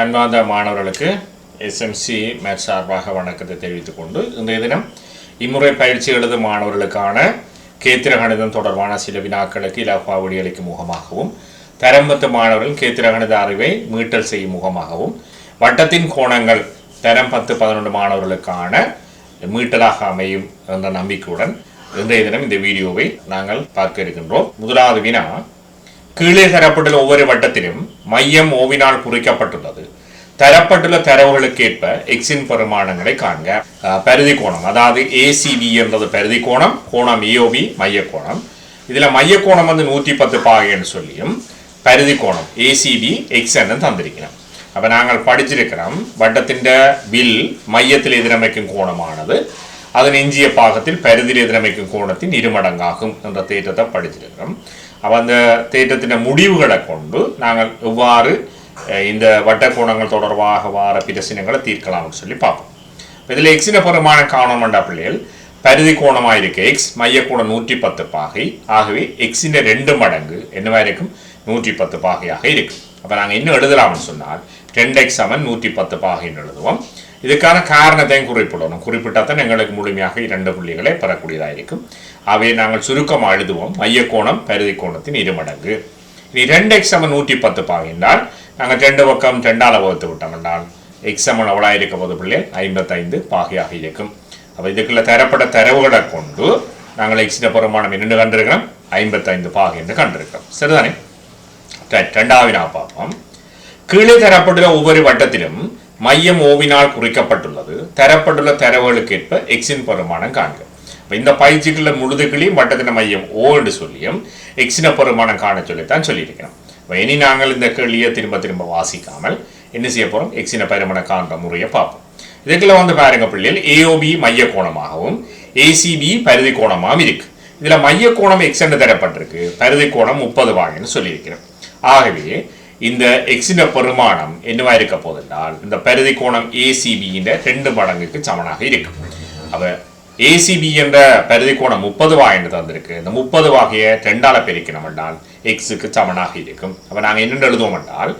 அன்பார்ந்த மாணவர்களுக்கு SMC math சார்பாக வணக்கத்தை தெரிவித்துக் கொண்டு இன்றைய தினம் இம்முறை பயிற்சி எழுதும் மாணவர்களுக்கான கேத்திர கணிதம் தொடர்பான சில வினாக்களுக்கு இலகுவா விடியளிக்கும் முகமாகவும் தரம்பத்து மாணவர்கள் கேத்திர கணித அறிவை மீட்டல் செய்யும் முகமாகவும் வட்டத்தின் கோணங்கள் தரம் பத்து பதினொன்று மாணவர்களுக்கான மீட்டலாக அமையும் என்ற நம்பிக்கையுடன் இன்றைய தினம் இந்த வீடியோவை நாங்கள் பார்க்க இருக்கின்றோம். முதலாவது வினா கீழே தரப்பட்டுள்ள ஒவ்வொரு வட்டத்திலும் மையம் ஓவினால் குறிக்கப்பட்டுள்ளது. தரப்பட்டுள்ள தரவுகளுக்கேற்ப எக்ஸின் பெருமானங்களை காண்க. பருதி கோணம் அதாவது ஏசிவி என்றது பருதி கோணம் கோணம் ஏஓபி மைய கோணம் இதில் மைய கோணம் வந்து நூற்றி பத்து பாகைன்னு சொல்லியும் பருதி கோணம் ஏசிபி எக்ஸ்ன்னு தந்திருக்கிறோம் அப்போ நாங்கள் படிச்சிருக்கிறோம் வட்டத்தின் வில் மையத்தில் எதிரமைக்கும் கோணமானது அதன் எஞ்சிய பாகத்தில் பருதியில் எதிரமைக்கும் கோணத்தின் இருமடங்காகும் என்ற தேற்றத்தை படிச்சிருக்கிறோம். அப்போ அந்த தேற்றத்தின் முடிவுகளை கொண்டு நாங்கள் எவ்வாறு இந்த வட்ட கோணங்கள் தொடர்பாக வார பிரச்சனைகளை தீர்க்கலாம்னு சொல்லி பார்ப்போம். இதில் எக்ஸின பெருமானம் காணோம்டா பிள்ளைகள்? பரிதி கோணமாக இருக்கு. எக்ஸ் மையக்கோணம் நூற்றி பத்து பாகை. ஆகவே எக்ஸின் ரெண்டு மடங்கு என்னவா இருக்கும்? நூற்றி பத்து பாகையாக இருக்கும் அப்போ நாங்கள் இன்னும் எழுதலாம்னு சொன்னால் ரெண்டு எக்ஸ் சமன் நூற்றி பத்து பாகைன்னு எழுதுவோம். இதுக்கான காரணத்தையும் குறிப்பிடணும். குறிப்பிட்டால் தான் எங்களுக்கு முழுமையாக இரண்டு புள்ளிகளை பெறக்கூடியதாக இருக்கும். அவை நாங்கள் சுருக்கமாக எழுதுவோம். மையக்கோணம் பரிதி கோணத்தின் இருமடங்கு இனி ரெண்டு எக்ஸ் அவன் நூற்றி பத்து பாகை என்றால் நாங்கள் ரெண்டு பக்கம் ரெண்டால் வகுத்து விட்டோம் என்றால் எக்ஸ் சமன் எவ்வளோ இருக்க போது பிள்ளை ஐம்பத்தைந்து பாகையாக இருக்கும் அப்போ இதுக்குள்ள தரப்பட்ட தரவுகளை கொண்டு நாங்கள் எக்ஸின பெருமானம் என்னென்னு கண்டிருக்கிறோம் ஐம்பத்தைந்து பாகை என்று கண்டிருக்கிறோம் சரிதானே ரைட் ரெண்டாவது நான் பார்ப்போம் கீழே தரப்பட்டுள்ள ஒவ்வொரு வட்டத்திலும் மையம் ஓவினால் குறிக்கப்பட்டுள்ளது தரப்பட்டுள்ள தரவுகளுக்கு ஏற்ப எக்ஸின் பெருமானம் காண்க அப்ப இந்த பயிற்சிக்குள்ள முழுதுகளையும் வட்டத்தின மையம் ஓ என்று சொல்லியும் எக்ஸின பெருமானம் காண சொல்லித்தான் சொல்லியிருக்கிறோம் அப்ப இனி நாங்கள் இந்த கேள்வியை திரும்ப திரும்ப வாசிக்காமல் என்ன செய்ய போறோம்? எக்ஸின பெருமானம் முறையை பார்ப்போம். இதுக்குள்ள வந்து பாருங்க பிள்ளைகள் ஏஓபி மைய கோணமாகவும் ஏசிபி பரிதி கோணமாகவும் இருக்கு. இதுல மைய கோணம் எக்ஸ் என்று தரப்பட்டிருக்கு. பரிதி கோணம் முப்பது வாங்கன்னு சொல்லியிருக்கிறோம். ஆகவே இந்த எக்ஸின பெருமானம் என்னவா இருக்க போதென்றால் இந்த பரிதி கோணம் ஏசிபியின் ரெண்டு மடங்குக்கு சமனாக இருக்கும் அப்ப ஏசிபி என்ற பரிதி கோணம் முப்பது வா என்று தந்திருக்கு. இந்த முப்பது வகையை ரெண்டால பிரிக்கணும் என்றால் எக்ஸுக்கு சமனாக இருக்கும். அப்போ நாங்கள் என்னென்று எழுதுவோம் என்றால்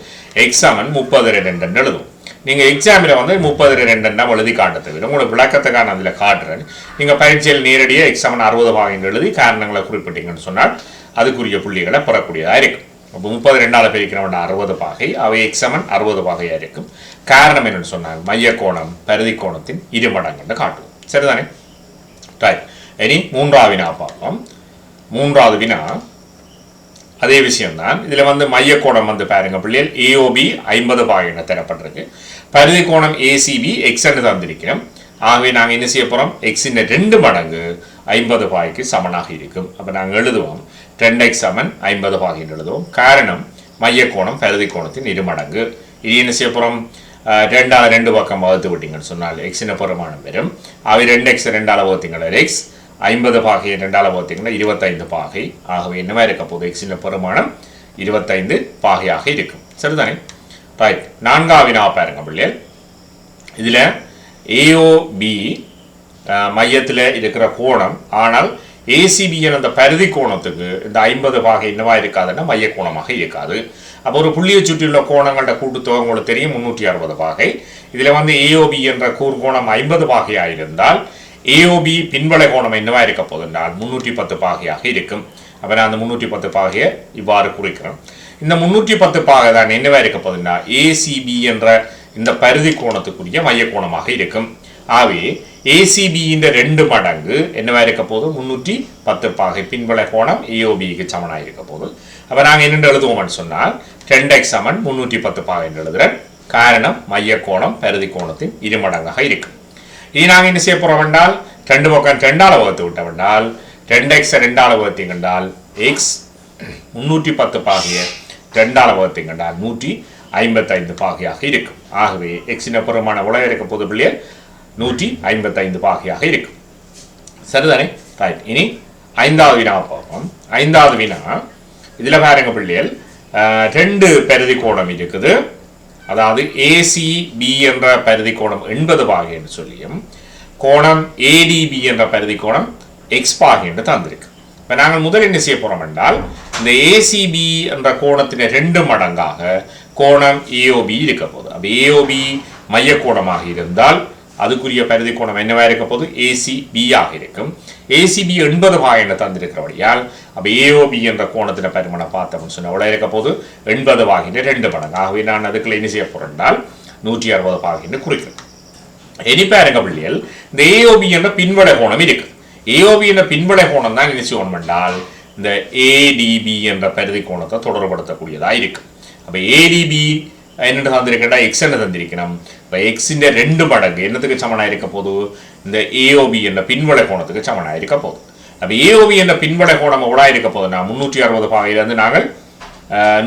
எக்ஸ் முப்பது ரெண்டு எழுதுவோம். நீங்கள் எக்ஸாமில் வந்து முப்பது ரெண்டுன்னா எழுதி காட்ட தவிர உங்களுக்கு விளக்கத்துக்கான அதில் காட்டுறேன். நீங்கள் பயிற்சியில் நேரடியாக எக்ஸாமன் அறுபது வகைன்னு எழுதி காரணங்களை குறிப்பிட்டீங்கன்னு சொன்னால் அதுக்குரிய புள்ளிகளை பெறக்கூடியதாக இருக்கும். அப்போ முப்பது ரெண்டால பிரிக்கிறவன் அறுபது பாகை. அவை எக்ஸமன் அறுபது பாகையாக இருக்கும். காரணம் என்னென்னு சொன்னால் மைய கோணம் கோணத்தின் கோணத்தின் இருமடங்குன்னு காட்டுவோம். சரிதானே? ரைட் இனி மூன்றாவது வினா பார்ப்போம். மூன்றாவது வினா அதே விஷயம்தான். இதில் வந்து மைய கோணம் வந்து பாருங்க பிள்ளைகள். ஏஓபி ஐம்பது பாயின தரப்பட்டிருக்கு. பரிதி கோணம் ஏசிபி எக்ஸ்ன்னு தந்திருக்கிறோம். ஆகவே நாங்கள் என்ன செய்ய போகிறோம் எக்ஸின் ரெண்டு மடங்கு ஐம்பது பாய்க்கு சமனாக இருக்கும். அப்போ நாங்கள் எழுதுவோம். ரெண்டு எக்ஸ் சமன் ஐம்பது பாகைன்னு எழுதுவோம். காரணம் மைய கோணம் பரிதி கோணத்தின் இரு மடங்கு. இது என்ன செய்ய போகிறோம் ரெண்டாவது ரெண்டு பக்கம் வகுத்து விட்டீங்கன்னு சொன்னால் எக்ஸின பெருமானம் வரும் அவை ரெண்டு எக்ஸ் ரெண்டாவது வகுத்தீங்கன்னா எக்ஸ் ஐம்பது பாகை ரெண்டால் பார்த்தீங்கன்னா இருபத்தைந்து பாகை. ஆகவே என்னவா இருக்க போது எக்ஸின் பெருமானம் இருபத்தைந்து பாகையாக இருக்கும். சரிதானே? ரைட் நான்காவது பாருங்க பிள்ளைகள். இதில் ஏஓபி மையத்தில் இருக்கிற கோணம். ஆனால் ஏசிபி அந்த பரிதி கோணத்துக்கு இந்த ஐம்பது பாகை என்னவா இருக்காதுன்னா மைய கோணமாக இருக்காது. அப்போ ஒரு புள்ளியை சுற்றியுள்ள கோணங்களோட கூட்டுத்தொகை உங்களுக்கு தெரியும் முன்னூற்றி அறுபது பாகை. இதில் வந்து ஏஓபி என்ற கூர்கோணம் ஐம்பது பாகையாக இருந்தால் ஏஓபி பின்வளை கோணம் என்னவா இருக்க போதென்றால் முன்னூற்றி பத்து பாகையாக இருக்கும். அப்போ நான் அந்த முன்னூற்றி பத்து பாகையை இவ்வாறு குறிக்கிறேன் இந்த முன்னூற்றி பத்து பாகை தான் என்னவா இருக்க போதுன்னா ஏசிபி என்ற இந்த பருதி கோணத்துக்குரிய மைய கோணமாக இருக்கும். ஆகவே ஏசிபியின் ரெண்டு மடங்கு என்னவா இருக்க போது முன்னூற்றி பத்து பாகை பின்வளை கோணம் ஏஓபிக்கு சமனாக இருக்க போது அப்போ நாங்கள் என்னென்று எழுதுவோம்னு சொன்னால் ரெண்டு எக்ஸ் சமன் முன்னூற்றி பத்து பாகை என்று எழுதுறேன் காரணம் மைய கோணம் பருதி கோணத்தின் இரு மடங்காக இருக்கும். இது நாங்கள் என்ன செய்ய போறோம் என்றால் ரெண்டு பக்கம் ரெண்டால வகுத்து விட்டோம் என்றால் ரெண்டு எக்ஸ் ரெண்டால வகுத்தீங்க என்றால் எக்ஸ் முன்னூற்றி பத்து பாகைய ரெண்டால வகுத்தீங்க என்றால் நூற்றி ஐம்பத்தைந்து பாகையாக இருக்கும். ஆகவே எக்ஸின் புறமான உலக இருக்க போது பிள்ளையர் நூற்றி ஐம்பத்தைந்து பாகையாக இருக்கும். சரிதானே? ரைட் இனி ஐந்தாவது வினா பார்ப்போம் ஐந்தாவது வினா இதில் பாருங்க பிள்ளைகள் அஹ், ரெண்டு பெருதி கோணம் இருக்குது. அதாவது ஏசிபி என்ற பரிதி கோணம் எண்பது பாகை என்று சொல்லியும் கோணம் ஏடிபி என்ற பரிதி கோணம் எக்ஸ் பாகை என்று தந்திருக்கு. இப்போ நாங்கள் முதல் என்ன செய்ய போகிறோம் என்றால் இந்த ஏசிபி என்ற கோணத்தின் ரெண்டு மடங்காக கோணம் ஏஓபி இருக்க போகுது. அப்போ ஏஓபி மையக்கோணமாக இருந்தால் அதுக்குரிய பரிதி கோணம் என்னவா இருக்க போது? ஏசிபி ஆக இருக்கும். ஏசிபி எண்பது பாகை தந்திருக்கிறபடியால் அப்போ ஏஓபி என்ற கோணத்தின் பரிமாணம் பார்த்தோம்னு சொன்ன எவ்வளோ இருக்க போது? எண்பது பாகின்ற ரெண்டு மடங்கு. ஆகவே நான் அதுக்குள்ள என்ன செய்ய போறேன்னால் நூற்றி அறுபது பாகின்னு குறிக்கும் இனிப்பா இருக்க பிள்ளைகள் இந்த ஏஓபி என்ற பின்வட கோணம் இருக்கு. ஏஓபி என்ற பின்வட கோணம் தான் என்ன செய்யணும் என்றால் இந்த ஏடிபி என்ற பரிதி கோணத்தை தொடர்படுத்தக்கூடியதா இருக்கு. அப்ப ஏடிபி என்ன தந்திருக்கேன்டா எக்ஸ் என்ன தந்திருக்கணும் இப்போ எக்ஸிന്റെ ரெண்டு மடங்கு என்னத்துக்கு சமனா இருக்க போது இந்த ஏஓபி என்ற பின்வளை கோணத்துக்கு சமனா இருக்க போகுது. அப்போ ஏஓபி என்ற பின்வளை கோணம் எவ்வளோ இருக்க போகுதுன்னா முந்நூற்றி அறுபது பாகையிலேருந்து நாங்கள்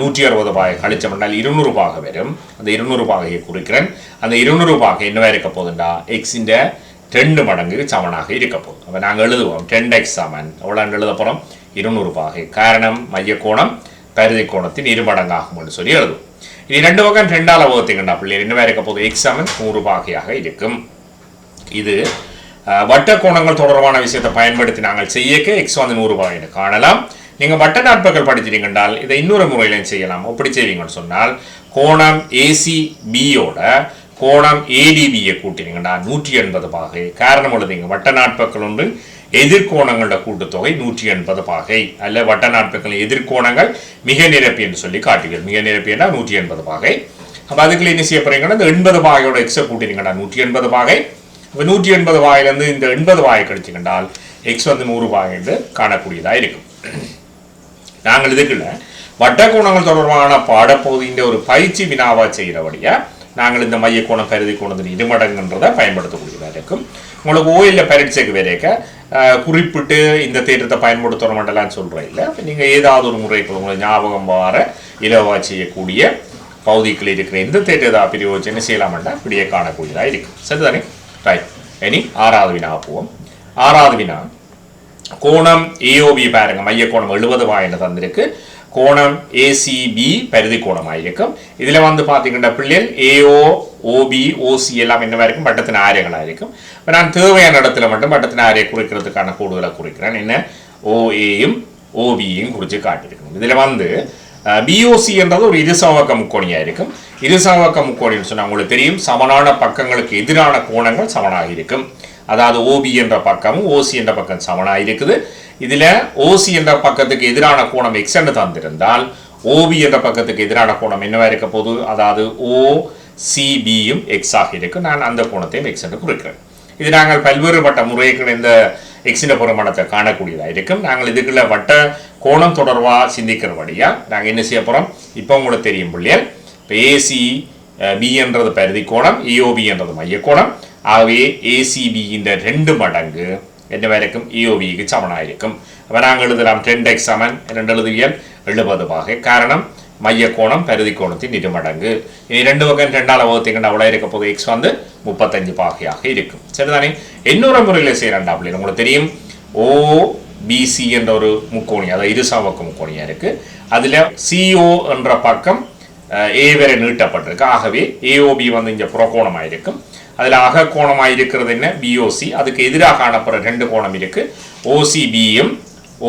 நூற்றி அறுபது பாகை கழிச்சோம்னால் இருநூறு பாகை வரும். அந்த இருநூறு பாகையை குறிக்கிறேன். அந்த இருநூறு பாகை என்னவா இருக்க போகுதுண்டா எக்ஸின் ரெண்டு மடங்கு சமனாக இருக்க போகுது. அப்போ நாங்கள் எழுதுவோம் டென் எக்ஸ் சமன். எவ்வளோ எழுத போகிறோம் இருநூறு பாகை. காரணம் மைய கோணம் பரிதி கோணத்தின் இரு மடங்காகும்னு சொல்லி எழுதுவோம். இது ரெண்டு பக்கம் ரெண்டால வகுத்தீங்கண்டா பிள்ளைகள். என்னவா இருக்க போகுது எக்ஸ் சமன் நூறு பாகையாக இருக்கும். இது வட்டக்கோணங்கள் வட்ட கோணங்கள் தொடர்பான விஷயத்தை பயன்படுத்தி நாங்கள் செய்யக்க எக்ஸ் வந்து நூறு பாயின்னு காணலாம். நீங்கள் வட்ட நாட்புகள் படிச்சிட்டீங்கன்றால் இதை இன்னொரு முறையிலையும் செய்யலாம். எப்படி செய்வீங்கன்னு சொன்னால் கோணம் ஏசிபியோட கோணம் ஏடிபியை கூட்டினீங்கன்னா நூற்றி எண்பது பாகை. காரணம் எழுதிங்க வட்ட நாட்பக்கள் ஒன்று எதிர்கோணங்களோட கூட்டுத்தொகை நூற்றி எண்பது பாகை. அல்ல வட்ட நாட்பக்களின் எதிர்கோணங்கள் மிக நிரப்பி என்று சொல்லி காட்டுவீர்கள் மிக நிரப்பினா நூற்றி எண்பது பாகை. அப்போ அதுக்குள்ள என்ன செய்ய போறீங்கன்னா இந்த எண்பது பாகையோட எக்ஸை கூட்டினீங்கன்னா நூற்றி எண்பது பாகை. இப்போ நூற்றி எண்பது வாயிலிருந்து இந்த எண்பது வாயை கழிச்சுக்கிட்டால் எக்ஸ் வந்து நூறு வாய் என்று காணக்கூடியதாக இருக்கும். நாங்கள் இதுக்குள்ள வட்டக்கோணங்கள் தொடர்பான பாடப்பகுதியின் ஒரு பயிற்சி வினாவா செய்கிறபடியா நாங்கள் இந்த மைய கோணம் கருதி கோணத்தின் இருமடங்குன்றதை பயன்படுத்தக்கூடியதாக இருக்கும். உங்களுக்கு ஓயிலில் பரீட்சைக்கு வரைக்க குறிப்பிட்டு இந்த தேற்றத்தை பயன்படுத்த மாட்டலான்னு சொல்கிறேன் இல்லை நீங்கள் ஏதாவது ஒரு முறை இப்போ உங்களுக்கு ஞாபகம் வர இலவா செய்யக்கூடிய பகுதிகளில் இருக்கிற எந்த தேற்றதா பிரிவு என்ன செய்யலாம்னா இப்படியே காணக்கூடியதாக இருக்கும். சரிதானே? ரைட் இனி ஆறாவது வினா போவோம் ஆறாவது வினா கோணம் ஏஓபி பாருங்க மைய கோணம் எழுபது வாயின தந்திருக்கு. கோணம் ஏசிபி பரிதி கோணமாயிருக்கும் இதில் வந்து பாத்தீங்கன்னா பிள்ளைகள் ஏஓ ஓபி ஓசி எல்லாம் என்னவா இருக்கும் வட்டத்தின் ஆரியங்களாக இருக்கும் இப்போ நான் தேவையான இடத்துல மட்டும் வட்டத்தின் ஆரியை குறிக்கிறதுக்கான கூடுதலாக குறிக்கிறேன் என்ன ஓஏயும் ஓபியையும் குறித்து காட்டியிருக்கணும் இதில் வந்து பிஓசி என்றது ஒரு இருசவக்க முக்கோணியாக இருக்கும் இருசவக்க முக்கோணின்னு சொன்னால் உங்களுக்கு தெரியும் சமனான பக்கங்களுக்கு எதிரான கோணங்கள் சமனாக இருக்கும் அதாவது ஓபி என்ற பக்கமும் ஓசி என்ற பக்கம் சமனாக இருக்குது. இதில் ஓசி என்ற பக்கத்துக்கு எதிரான கோணம் எக்ஸ் என்று தந்திருந்தால் ஓபி என்ற பக்கத்துக்கு எதிரான கோணம் என்னவா இருக்க போது? அதாவது ஓ சிபியும் எக்ஸ் ஆக இருக்கு. நான் அந்த கோணத்தையும் எக்ஸ் என்று குறிக்கிறேன். இது நாங்கள் பல்வேறுபட்ட முறைகள் இந்த எக்ஸின பெருமானத்தை காணக்கூடியதாக இருக்கும். நாங்கள் இதுக்குள்ள வட்ட கோணம் தொடர்பாக சிந்திக்கிறபடியா நாங்கள் என்ன செய்ய போகிறோம் இப்போ உங்களுக்கு தெரியும் பிள்ளைகள். இப்போ ஏசி பி என்றது பரிதி கோணம் e, இஓபி என்றது மைய கோணம். ஆகவே ஏசிபி இந்த ரெண்டு மடங்கு என்ன வரைக்கும்? இஓபிக்கு சமனாயிருக்கும். அப்போ நாங்கள் எழுதலாம் டென் எக்ஸ் சமன் ரெண்டு எழுதுவியல் எழுபது பாகை. காரணம் மைய கோணம் பருதி கோணத்தின் இரு மடங்கு. இனி ரெண்டு பக்கம் ரெண்டால வகுத்தீங்கன்னா அவ்வளோ இருக்க போது எக்ஸ் வந்து முப்பத்தஞ்சு பாகையாக இருக்கும். சரிதானே? இன்னொரு முறையில் செய்யறாண்டா அப்படின்னு உங்களுக்கு தெரியும்? ஓ பிசி என்ற ஒரு முக்கோணி அதாவது இருசாவக்க முக்கோணியாக இருக்கு. அதில் சிஓ என்ற பக்கம் ஏ வரை நீட்டப்பட்டிருக்கு. ஆகவே ஏஓபி வந்து இங்கே புறக்கோணமாக இருக்கும் அதில் அகக்கோணமாக இருக்கிறது என்ன பிஓசி அதுக்கு எதிராக காணப்படுற ரெண்டு கோணம் இருக்குது ஓசிபியும்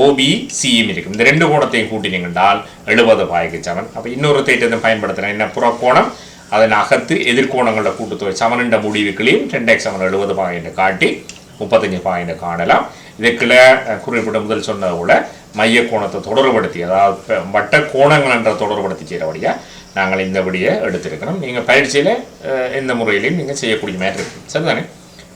ஓபிசியும் இருக்கும் இந்த ரெண்டு கோணத்தையும் கூட்டினீங்கன்றால் எழுபது பாய்க்கு சமன். அப்போ இன்னொரு தேற்றத்தை பயன்படுத்துகிறேன் என்ன புறக்கோணம் அதன் அகத்து எதிர்கோணங்களோட கூட்டுத்தொகை சமனின்ற முடிவுகளையும் ரெண்டு எக்ஸ் சமன் எழுபது பாயிண்ட் காட்டி முப்பத்தஞ்சு பாயிண்ட் காணலாம். இதுக்குள்ள குறிப்பிட்ட முதல் சொன்னதை விட மைய கோணத்தை தொடர்படுத்தி அதாவது வட்ட கோணங்கள் என்ற தொடர்படுத்தி செய்கிறபடியாக நாங்கள் இந்த விடியை எடுத்திருக்கிறோம். நீங்கள் பயிற்சியில் அஹ், எந்த முறையிலையும் நீங்கள் செய்யக்கூடிய மாதிரி இருக்கும் சரிதானே?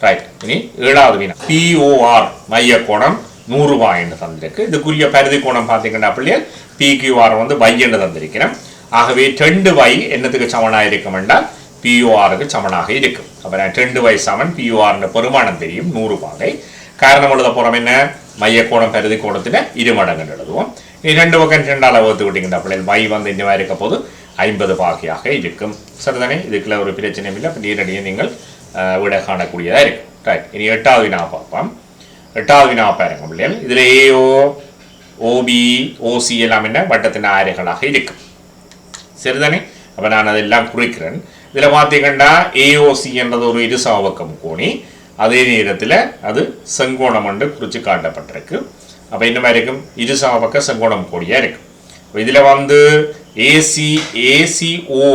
ரைட் இனி ஏழாவது வினா. பிஓஆர் மைய கோணம் நூறுரூவா என்று தந்திருக்கு. இதுக்குரிய பரிதி கோணம் பார்த்தீங்கன்னா பிள்ளைகள் பிக்யூஆர் வந்து வை என்று தந்திருக்கிறேன் ஆகவே ரெண்டு வை என்னத்துக்கு சமனாக இருக்கும் என்றால் பிஓஆருக்கு சமனாக இருக்கும். அப்போ நான் ரெண்டு வை சமன் பிஓஆர்ன்ற பெருமானம் தெரியும் நூறு பாகை காரணம் எழுத போகிறோம் என்ன? மைய கோணம் பரிதி கோணத்தில் இரு மடங்குன்னு எழுதுவோம். இனி ரெண்டு பக்கம் ரெண்டால் வகுத்து விட்டீங்கன்னா பிள்ளைகள் வை வந்து இந்த மாதிரி இருக்க போது ஐம்பது பாகையாக இருக்கும். சரிதானே இதுக்குள்ள ஒரு பிரச்சனையும் இல்லை. அப்போ நேரடியாக நீங்கள் விட காணக்கூடியதாக இருக்கும். ரைட் இனி எட்டாவது வினா பார்ப்போம். எட்டாவது வினா பாருங்க பிள்ளைகள். இதில் ஏஓ ஓபி ஓசி எல்லாம் என்ன? வட்டத்தின் ஆறுகளாக இருக்கும். சரிதானே அப்போ நான் அதெல்லாம் குறிக்கிறேன். இதில் பார்த்தீங்கன்னா ஏஓசி என்றது ஒரு இருசாவக்கம் கோணி. அதே நேரத்தில் அது செங்கோணம் என்று குறித்து காட்டப்பட்டிருக்கு. அப்போ என்ன மாதிரி இருக்கும்? இருசாவக்க செங்கோணம் கோடியாக இருக்கும். இதில் வந்து ஏசி ஏசிஓ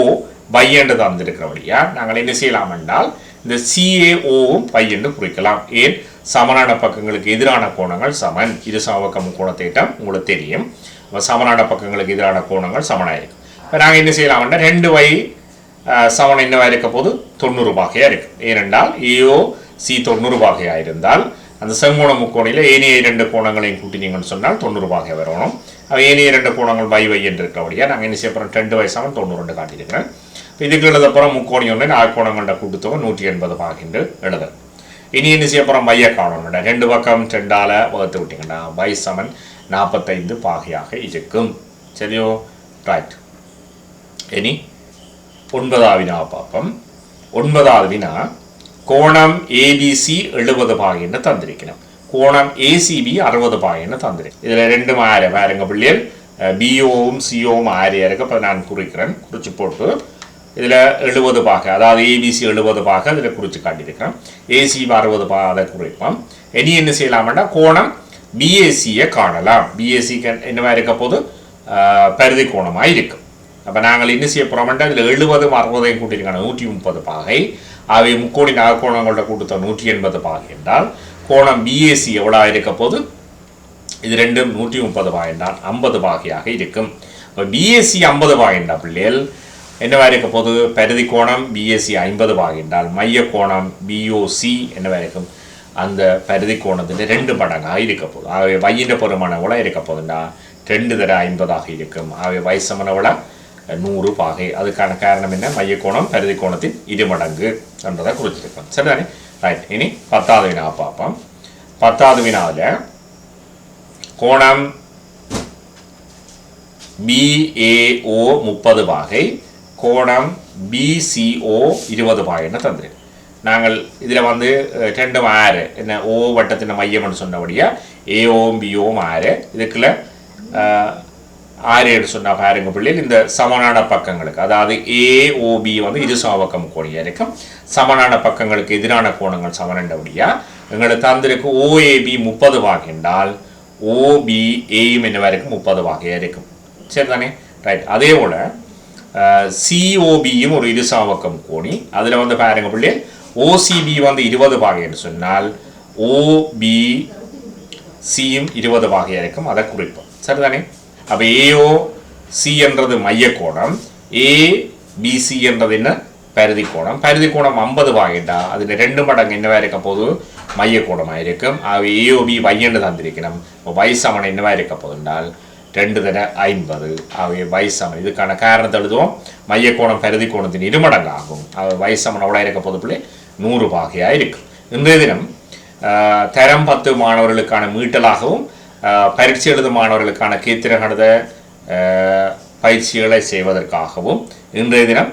பை என்று தந்திருக்கிறபடியா நாங்கள் என்ன செய்யலாம் என்றால் இந்த சிஏஓவும் பை என்று குறிக்கலாம். ஏன்? சமனான பக்கங்களுக்கு எதிரான கோணங்கள் சமன். இது சமபக்கம் கோணத்தேட்டம் உங்களுக்கு தெரியும். சமநாட சமனான பக்கங்களுக்கு எதிரான கோணங்கள் சமனாயிருக்கும் இப்போ நாங்கள் என்ன செய்யலாம்னா ரெண்டு வை சமன் என்னவாக இருக்க போது? தொண்ணூறு பாகையாக இருக்கும். ஏனென்றால் ஏஓ சி தொண்ணூறு பாகையாக இருந்தால் அந்த செங்கோண முக்கோணியில் ஏனைய இரண்டு கோணங்களையும் கூட்டினீங்கன்னு சொன்னால் தொண்ணூறு பாகை வரணும். ஏனைய ரெண்டு கோணங்கள் பை வை என்று இருக்கபடியாக நாங்கள் என்ன செய்ய போகிறோம் ரெண்டு வை தொண்ணூறு ரெண்டு காட்டியிருக்கிறேன். இதுக்கு எழுத போகிறோம் முக்கோணி ஒன்று நாலு கோணங்களோட கூட்டுத்தொகை நூற்றி எண்பது பாகின்று எழுத இனி என்ன செய்ய போகிறோம் மைய காணணும்டா ரெண்டு பக்கம் ரெண்டால வகுத்து விட்டீங்கன்னா பை சமன் நாற்பத்தைந்து பாகையாக இருக்கும். சரியோ? ரைட் இனி ஒன்பதாவினா பார்ப்போம் ஒன்பதாவது வினா கோணம் ஏபிசி எழுபது பாகைன்னு தந்திருக்கணும் கோணம் ஏசிபி அறுபது பாயின்னு தந்திருக்கு. இதில் ரெண்டும் ஆறு. பாருங்க பிள்ளைகள். பிஓவும் சிஓவும் ஆறு இருக்கு. இப்போ நான் குறிக்கிறேன். குறித்து போட்டு. இதில் எழுபது பாக. அதாவது ஏபிசி எழுபது பாக இதில் குறித்து காட்டியிருக்கிறேன். ஏசிபி அறுபது பா அதை குறிப்போம். இனி என்ன செய்யலாம்னா கோணம் பிஏசியை காணலாம். பிஏசிக்கு என்னவா இருக்க போது பருதி கோணமாக இருக்கும் அப்போ நாங்கள் என்ன செய்ய போகிறோம்னா இதில் எழுபதும் அறுபதையும் கூட்டியிருக்காங்க. நூற்றி முப்பது பாகை. அவை முக்கோடி நாகோணங்களோட கூட்டத்தை நூற்றி எண்பது பாகை என்றால் கோணம் பிஏசி எவ்வளோ இருக்க போது? இது ரெண்டும் நூற்றி முப்பது பாகை என்றால் ஐம்பது பாகையாக இருக்கும். இப்போ பிஎஸ்சி ஐம்பது பாகை பிள்ளைகள். என்னவா இருக்க போது? பரிதி கோணம் பிஎஸ்சி ஐம்பது பாகின்றால் மைய கோணம் பிஓசி என்னவா இருக்கும்? அந்த பரிதி கோணத்தில் ரெண்டு மடங்காக இருக்க போகுது ஆகவே வையின்ற பெருமான உல இருக்க போதுண்டா ரெண்டு தர ஐம்பதாக இருக்கும். ஆகவே வயசமன உல நூறு பாகை. அதுக்கான காரணம் என்ன? மைய கோணம் பரிதி கோணத்தின் இரு மடங்கு என்றதை குறிச்சிருக்கோம் சரிதானே? ரைட் இனி பத்தாவது வினா பார்ப்போம் பத்தாவது வினாவில் கோணம் பிஏஓ முப்பது பாகை கோணம் பிசிஓ இருபது பாகைன்னு தந்துரு நாங்கள் இதில் வந்து ரெண்டும் ஆறு என்ன ஓ வட்டத்தின் மையம்னு சொன்னபடியாக ஏஓம் பிஓம் ஆறு இதுக்குள்ள அஹ், சொன்ன பாருங்க பிள்ளைகள் இந்த சமனான பக்கங்களுக்கு அதாவது ஏஓபி வந்து இரு சமபக்கம் கோணியாக இருக்கும். சமனான பக்கங்களுக்கு எதிரான கோணங்கள் சமனண்டபடியா எங்களை தந்திருக்கு ஓஏபி முப்பது பாகை என்றால் ஓபி ஏயும் என்னவா இருக்கும் முப்பது வாகையாக இருக்கும். சரி தானே ரைட் அதே போல் சிஓபியும் ஒரு இரு சமபக்கம் கோணி. அதில் வந்து பாருங்க பிள்ளைகள் ஓசிபி வந்து இருபது வாகைன்னு சொன்னால் ஓபி சியும் இருபது வாகையாக இருக்கும். அதை குறிப்போம். சரிதானே? அப்போ ஏஓ சி என்றது மைய கோணம் ஏ பிசி என்றது என்ன? பருதி கோணம் பருதி கோணம் ஐம்பது வாங்கிட்டா அதில் ரெண்டு மடங்கு என்னவா இருக்க போது மைய கோணமாக இருக்கும். ஆகவே ஏஓபி வையன்னு தந்திருக்கணும். இப்போ வயசாமன் என்னவா இருக்க போதுண்டால் ரெண்டு தர ஐம்பது. ஆகவே வயசாமன் இதுக்கான காரணத்தை எழுதுவோம். மைய கோணம் பருதி கோணத்தின் இருமடங்கு ஆகும். ஆகவே வயசாமன் அவ்வளோ இருக்க போது பிள்ளை? நூறு வாகையாக இருக்கும். இன்றைய தினம் தரம் பத்து மாணவர்களுக்கான மீட்டலாகவும் பரீட்சை எழுதும் மாணவர்களுக்கான கீர்த்திர கணித ஆஹ், பயிற்சிகளை செய்வதற்காகவும் இன்றைய தினம்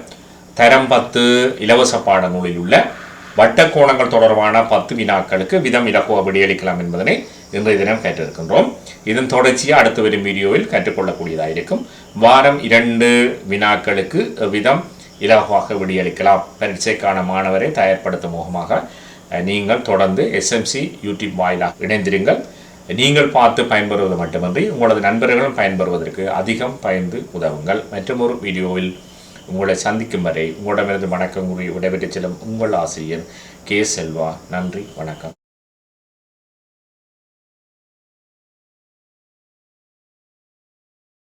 தரம் பத்து இலவச பாடநூலில் உள்ள வட்டக்கோணங்கள் தொடர்பான பத்து வினாக்களுக்கு விதம் இலகுவ விடியளிக்கலாம் என்பதனை இன்றைய தினம் கேட்டிருக்கின்றோம். இதன் தொடர்ச்சியாக அடுத்து வரும் வீடியோவில் கற்றுக்கொள்ளக்கூடியதாக இருக்கும். வாரம் இரண்டு வினாக்களுக்கு விதம் இலகுவாக விடியளிக்கலாம். பரீட்சைக்கான மாணவரை தயார்படுத்தும் முகமாக நீங்கள் தொடர்ந்து எஸ்எம்சி யூடியூப் வாயிலாக இணைந்திருங்கள். நீங்கள் பார்த்து பயன்பெறுவது மட்டுமின்றி உங்களது நண்பர்களும் பயன்பெறுவதற்கு அதிகம் பயந்து உதவுங்கள். மற்றும் ஒரு வீடியோவில் உங்களை சந்திக்கும் வரை உங்களிடமிருந்து வணக்கம் கூறி விடைபெற்று செல்லும் உங்கள் ஆசிரியர் கே செல்வா. நன்றி வணக்கம்.